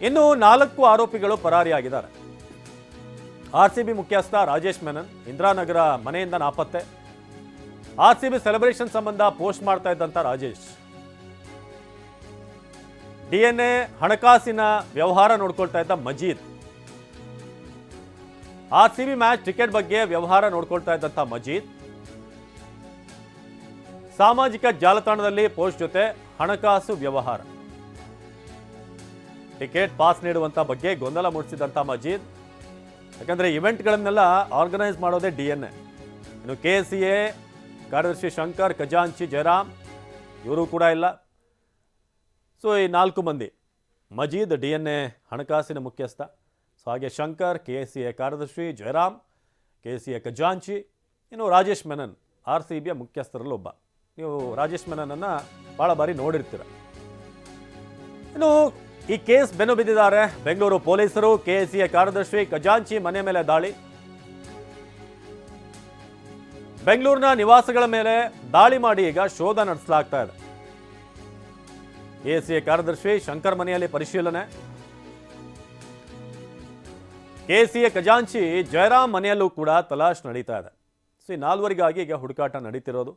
ಇನ್ನು ನಾಲ್ಕು ಆರೋಪಿಗಳು ಪರಾರಿಯಾಗಿದ್ದಾರೆ. ಆರ್ಸಿಬಿ ಮುಖ್ಯಸ್ಥ ರಾಜೇಶ್ ಮೆನನ್, ಇಂದಿರಾನಗರ ಮನೆಯಿಂದ ನಾಪತ್ತೆ. ಆರ್ಸಿಬಿ ಸೆಲೆಬ್ರೇಷನ್ ಸಂಬಂಧ ಪೋಸ್ಟ್ ಮಾಡ್ತಾ ಇದ್ದಂತ ರಾಜೇಶ್. ಡಿಎನ್ಎ ಹಣಕಾಸಿನ ವ್ಯವಹಾರ ನೋಡ್ಕೊಳ್ತಾ ಇದ್ದ ಮಜೀದ್. ಆರ್ಸಿಬಿ ಮ್ಯಾಚ್ ಟಿಕೆಟ್ ಬಗ್ಗೆ ವ್ಯವಹಾರ ನೋಡ್ಕೊಳ್ತಾ ಇದ್ದಂಥ ಮಜೀದ್. ಸಾಮಾಜಿಕ ಜಾಲತಾಣದಲ್ಲಿ ಪೋಸ್ಟ್ ಜೊತೆ ಹಣಕಾಸು ವ್ಯವಹಾರ. ಟಿಕೆಟ್ ಪಾಸ್ ನೀಡುವಂಥ ಬಗ್ಗೆ ಗೊಂದಲ ಮೂಡಿಸಿದಂಥ ಮಜೀದ್. ಯಾಕಂದರೆ ಇವೆಂಟ್ಗಳನ್ನೆಲ್ಲ ಆರ್ಗನೈಸ್ ಮಾಡೋದೇ ಡಿ ಎನ್ ಎ. ಇನ್ನು ಕೆ ಸಿ ಎ, ಕಾರ್ಯದರ್ಶಿ ಶಂಕರ್, ಖಜಾಂಚಿ, ಜಯರಾಮ್, ಇವರು ಕೂಡ ಇಲ್ಲ. ಸೊ ಈ ನಾಲ್ಕು ಮಂದಿ. ಮಜೀದ್ ಡಿ ಎನ್ ಎ ಹಣಕಾಸಿನ ಮುಖ್ಯಸ್ಥ. ಸೊ ಹಾಗೆ ಶಂಕರ್, ಕೆ ಸಿ ಎ ಕಾರ್ಯದರ್ಶಿ, ಜಯರಾಮ್, ಕೆ ಸಿ ಎ ಖಜಾಂಚಿ, ಇನ್ನು ರಾಜೇಶ್ ಮೆನನ್, ಆರ್ ಸಿ ಬಿಯ ಮುಖ್ಯಸ್ಥರಲ್ಲಿ ಒಬ್ಬ. ನೀವು ರಾಜೇಶ್ ಮೆನನನ್ನು ಭಾಳ ಬಾರಿ ನೋಡಿರ್ತೀರ. ಇನ್ನು ಈ ಕೇಸ್ ಬೆನ್ನು ಬಿದ್ದಿದ್ದಾರೆ. ಬೆಂಗಳೂರು ಪೊಲೀಸರು ಕೆಎಸಿಎ ಕಾರ್ಯದರ್ಶಿ ಖಜಾಂಚಿ ಮನೆ ಮೇಲೆ ದಾಳಿ. ಬೆಂಗಳೂರಿನ ನಿವಾಸಗಳ ಮೇಲೆ ದಾಳಿ ಮಾಡಿ ಈಗ ಶೋಧ ನಡೆಸಲಾಗ್ತಾ ಇದೆ. ಕೆಎಸಿಎ ಕಾರ್ಯದರ್ಶಿ ಶಂಕರ್ ಮನೆಯಲ್ಲಿ ಪರಿಶೀಲನೆ. ಕೆಸಿಎ ಖಜಾಂಚಿ ಜಯರಾಮ್ ಮನೆಯಲ್ಲೂ ಕೂಡ ತಲಾಶ್ ನಡೀತಾ ಇದೆ. ಸಿ ನಾಲ್ವರಿಗಾಗಿ ಈಗ ಹುಡುಕಾಟ ನಡೀತಿರೋದು.